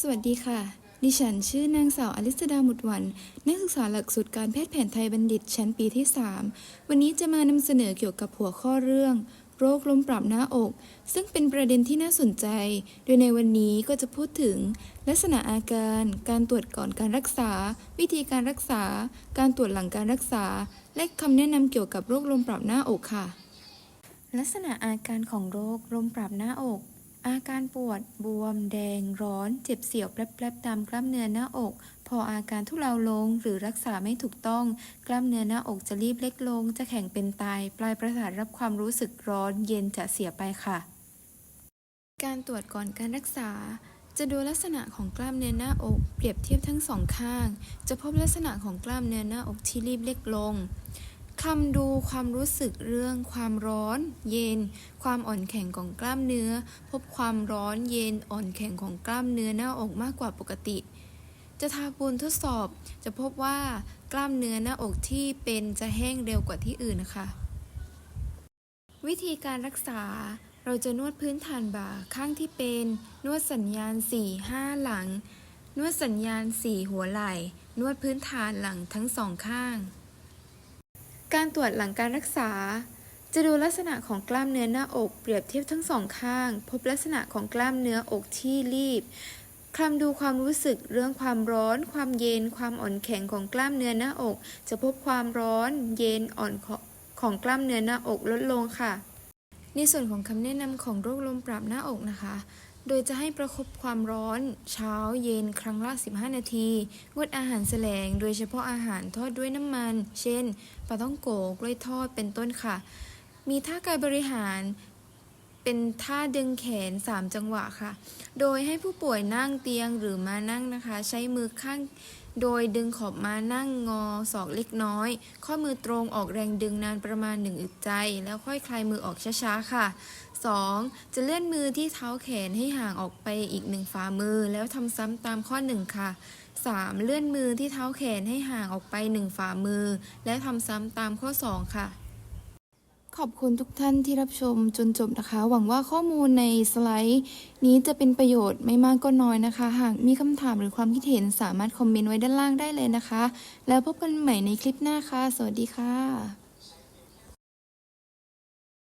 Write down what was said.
สวัสดีค่ะ ดิฉันชื่อนางสาวอลิสดาหมุดวัน นักศึกษาหลักสูตรการแพทย์แผนไทยบัณฑิตชั้นปีที่ 3 วันนี้จะมานำเสนอเกี่ยวกับหัวข้อเรื่อง โรคลมปรับหน้าอก ซึ่งเป็นประเด็นที่น่าสนใจ โดยในวันนี้ก็จะพูดถึง ลักษณะอาการ การตรวจก่อนการรักษา วิธีการรักษา การตรวจหลังการรักษา และคำแนะนำเกี่ยวกับโรคลมปรับหน้าอกค่ะ ลักษณะอาการของโรคลมปรับหน้าอก อาการปวดบวม แดง ร้อน เจ็บเสียวแปรบๆตามกล้ามเนื้อหน้าอก พออาการทุเลาลงหรือรักษาไม่ถูกต้อง กล้ามเนื้อหน้าอกจะรีบเล็กลง จะแข็งเป็นตาย ปลายประสาทรับความรู้สึกร้อน เย็นจะเสียไปค่ะ การตรวจก่อนการรักษา จะดูลักษณะของกล้ามเนื้อหน้าอก เปรียบเทียบทั้งสองข้าง จะพบลักษณะของกล้ามเนื้อหน้าอกที่รีบเล็กลง คำดูความรู้สึกเรื่องความร้อน เย็น ความอ่อนแข็งของกล้ามเนื้อ พบความร้อนเย็นอ่อนแข็งของกล้ามเนื้อหน้าอกมากกว่าปกติ จะทาปูนทดสอบจะพบว่ากล้ามเนื้อหน้าอกที่เป็นจะแห้งเร็วกว่าที่อื่นนะคะ วิธีการรักษาเราจะนวดพื้นฐานบ่าข้างที่เป็นนวดสัญญาณ 4 5 หลัง นวดสัญญาณ 4 หัวไหล่ นวดพื้นฐานหลังทั้งสองข้าง การตรวจหลังการรักษา จะดูลักษณะของกล้ามเนื้อหน้าอกเปรียบเทียบทั้งสองข้าง พบลักษณะของกล้ามเนื้ออกที่รีบคลำดูความรู้สึกเรื่องความร้อน ความเย็น ความอ่อนแข็งของกล้ามเนื้อหน้าอก จะพบความร้อน เย็นอ่อนของกล้ามเนื้อหน้าอกลดลงค่ะ ในส่วนของคำแนะนำของโรคลมปรับหน้าอกนะคะ โดยจะให้ประคบความร้อนเช้าเย็นครั้งละ 15 นาที งดอาหารแสลง โดยเฉพาะอาหารทอดด้วยน้ำมัน เช่นปลาต้องโกกล้วยทอดเป็นต้นค่ะ มีท่ากายบริหาร เป็นท่าดึงแขน 3 จังหวะค่ะ โดยให้ผู้ป่วยนั่งเตียงหรือมานั่งนะคะ ใช้มือข้าง โดยดึงขอบมานั่งงอศอกเล็กน้อย ข้อมือตรงออกแรงดึงนานประมาณ 1 อึดใจ แล้วค่อยคลายมือออกช้าๆค่ะ 2. จะเลื่อนมือที่เท้าแขนให้ห่างออกไปอีกหนึ่งฝ่ามือ แล้วทำซ้ำตามข้อ 1 ค่ะ 3. เลื่อนมือที่เท้าแขนให้ห่างออกไปหนึ่งฝ่ามือ และทำซ้ำตามข้อ 2 ค่ะ ขอบคุณทุกท่านที่รับชมจนจบนะคะ หวังว่าข้อมูลในสไลด์ นี้จะเป็นประโยชน์ไม่มากก็น้อยนะคะ หากมีคำถามหรือความคิดเห็นสามารถคอมเมนต์ไว้ด้านล่างได้เลยนะคะ แล้วพบกันใหม่ในคลิปหน้าค่ะ สวัสดีค่ะ